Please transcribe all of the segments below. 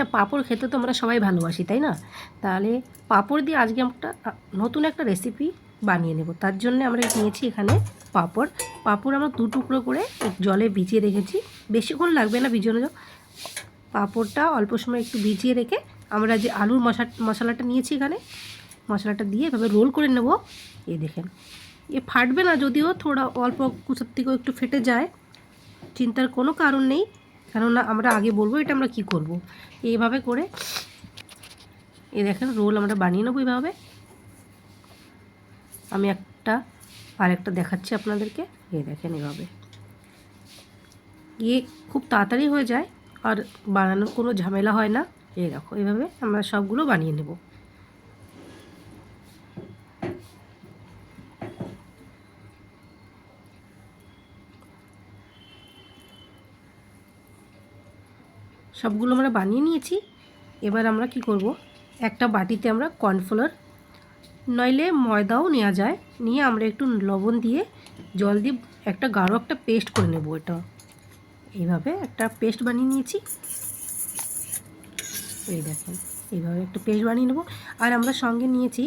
আচ্ছা পাঁপড় খেতে তো আমরা সবাই ভালোবাসি তাই না? তাহলে পাঁপড় দিয়ে আজকে একটা আ, নতুন একটা রেসিপি বানিয়ে নেব। তার জন্য আমরা নিয়েছি এখানে পাঁপড়। পাঁপড় আমরা দু টুকরো করে জলে ভিজিয়ে রেখেছি। বেশিক্ষণ লাগবে না ভিজানো পাঁপড়টা অল্প সময় একটু ভিজিয়ে রেখে আমরা যে আলুর মশা মশলাটা নিয়েছি এখানে মশলাটা দিয়ে এভাবে রোল করে নেব। এ দেখেন। এ ফাটবে না যদিও থোড়া অল্প কুচার থেকেও একটু ফেটে যায়। চিন্তার কোনো কারণ নেই। কেননা আমরা আগে বলব এটা আমরা কি করব। এইভাবে করে এই দেখেন রোল আমরা বানিয়ে নেব এইভাবে। আমি একটা আর একটা দেখাচ্ছি আপনাদেরকে। এই দেখেন এভাবে ইয়ে খুব তাড়াতাড়ি হয়ে যায় আর বানানোর কোনো ঝামেলা হয় না। এই দেখো, এইভাবে আমরা সবগুলো বানিয়ে নেব। সবগুলো আমরা বানিয়ে নিয়েছি। এবার আমরা কি করব? একটা বাটিতে আমরা কর্নফ্লোর, নইলে ময়দাও নেওয়া যায়। নিয়ে আমরা একটু লবণ দিয়ে জল দিয়ে একটা গাঢ় একটা পেস্ট করে নেব এটা। এইভাবে একটা পেস্ট বানিয়ে নিয়েছি। এই দেখেন, এইভাবে একটা পেস্ট বানিয়ে নেব। আর আমরা সঙ্গে নিয়েছি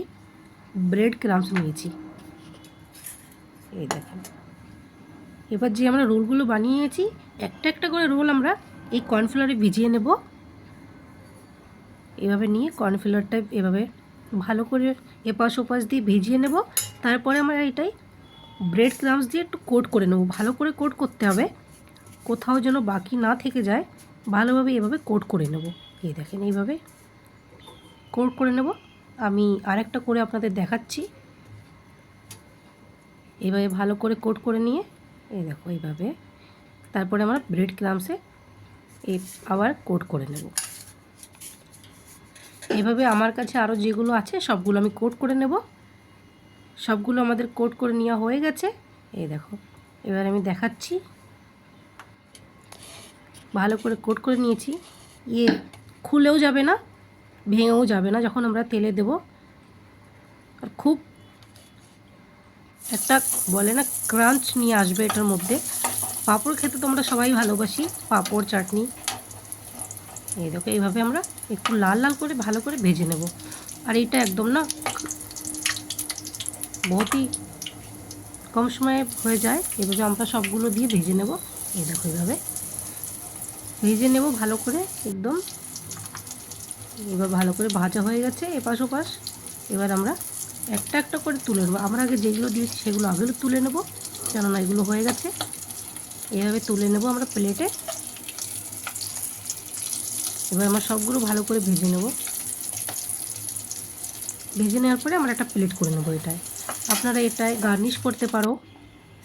ব্রেড ক্রামস নিয়েছি। এই দেখেন, এবার যে আমরা রোলগুলো বানিয়েছি, একটা একটা করে রোল আমরা এই কর্নফ্লাওয়ারে ভিজিয়ে নেব। এভাবে নিয়ে কর্নফ্লাওয়ারটা এভাবে ভালো করে এপাশ ওপাশ দিয়ে ভিজিয়ে নেব। তারপরে আমরা এটাই ব্রেড ক্রামস দিয়ে একটু কোট করে নেব। ভালো করে কোট করতে হবে। কোথাও যেন বাকি না থেকে যায়, ভালোভাবে এভাবে কোট করে নেব। এই দেখেন, এইভাবে কোট করে নেব। আমি আরেকটা করে আপনাদের দেখাচ্ছি। এইভাবে ভালো করে কোট করে নিয়ে, এই দেখো, এইভাবে। তারপরে আমরা ব্রেড ক্রামসে এই আবার কোট করে নেব। এভাবে আমার কাছে আরও যেগুলো আছে, সবগুলো আমি কোট করে নেব। সবগুলো আমাদের কোট করে নেওয়া হয়ে গেছে। এই দেখো, এবার আমি দেখাচ্ছি। ভালো করে কোট করে নিয়েছি। ইয়ে খুলেও যাবে না, ভেঙেও যাবে না যখন আমরা তেলে দেব। আর খুব একটা বলে না, ক্রাঞ্চ নিয়ে আসবে এটার মধ্যে। পাঁপড় খেতে তো আমরা সবাই ভালোবাসি, পাঁপড়, চাটনি। এই দেখো, এইভাবে আমরা একটু লাল লাল করে ভালো করে ভেজে নেব। আর এইটা একদম না বহুতই কম সময়ে হয়ে যায়, এভাবে আমরা সবগুলো দিয়ে ভেজে নেব। এই দেখো, এইভাবে ভেজে নেব ভালো করে একদম। এবার ভালো করে ভাজা হয়ে গেছে এপাশ ওপাশ। এবার আমরা একটা একটা করে তুলে নেব। আমরা আগে যেগুলো দিয়েছি সেগুলো আগেও তুলে নেব, কেননা এগুলো হয়ে গেছে। এভাবে তুলে নেব আমরা প্লেটে। এবার আমরা সবগুলো ভালো করে ভেজে নেব। ভেজে নেওয়ার পরে আমরা একটা প্লেট করে নেব এটায়। আপনারা এটায় গার্নিশ করতে পারো।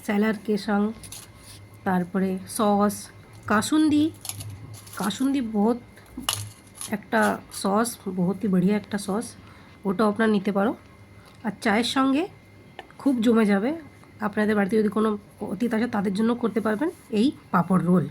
স্যালাড, কেশাং, তারপরে সস, কাসুন্দি। কাসুন্দি বহুত একটা সস বহুতই বড়িয়া একটা সস। ওটাও আপনারা নিতে পারো। আর চায়ের সঙ্গে খুব জমে যাবে। আপনাদের বাড়িতে যদি কোনো অতীত আসে তাদের জন্য করতে পারবেন এই পাঁপড় রোল।